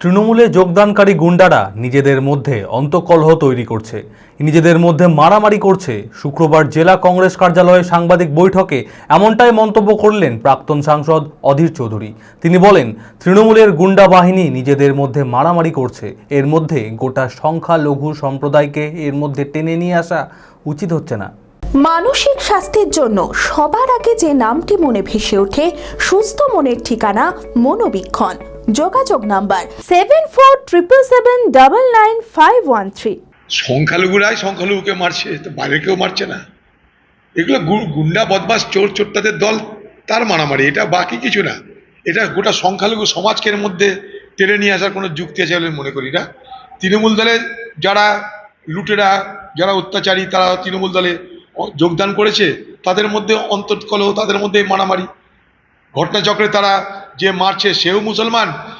তৃণমূলে যোগদানকারী গুন্ডারা নিজেদের মধ্যে অন্তকলহ তৈরি করছে। নিজেদের মধ্যে মারামারি করছে। শুক্রবার জেলা কংগ্রেস কার্যালয়ে সাংবাদিক বৈঠকে এমনটাই মন্তব্য করলেন প্রাক্তন সাংসদ অধীর চৌধুরী। তিনি বলেন, তৃণমূলের গুন্ডা বাহিনী নিজেদের মধ্যে মারামারি করছে। এর মধ্যে গোটা সংখ্যালঘু সম্প্রদায়কে এর মধ্যে টেনে নিয়ে আসা উচিত হচ্ছে না। মানসিক স্বাস্থ্যের জন্য সবার আগে যে নামটি মনে ভেসে ওঠে, সুস্থ মনের ঠিকানা মনোবীক্ষণ। যোগাযোগ number seven four triple seven double nine five one three সংখ্যালঘুরাই সংখ্যালঘুকে মারছে, তো বাইরে কেউ মারছে না। এগুলো গুন্ডা বদমাস চোর, চোরটাদের দল, তার মারামারি, এটা বাকি কিছু না। এটা গোটা সংখ্যালঘু সমাজকে এর মধ্যে টেনে নিয়ে আসার কোনো যুক্তি আছে বলে মনে করি না। তৃণমূল দলে যারা লুটেরা, যারা অত্যাচারী, তারা তৃণমূল দলে যোগদান করেছে, তাদের মধ্যে অন্তর্কলহ তাদের মধ্যে মারামারি। ঘটনাচক্রে তারা যে মারছে, সেও মুসলমান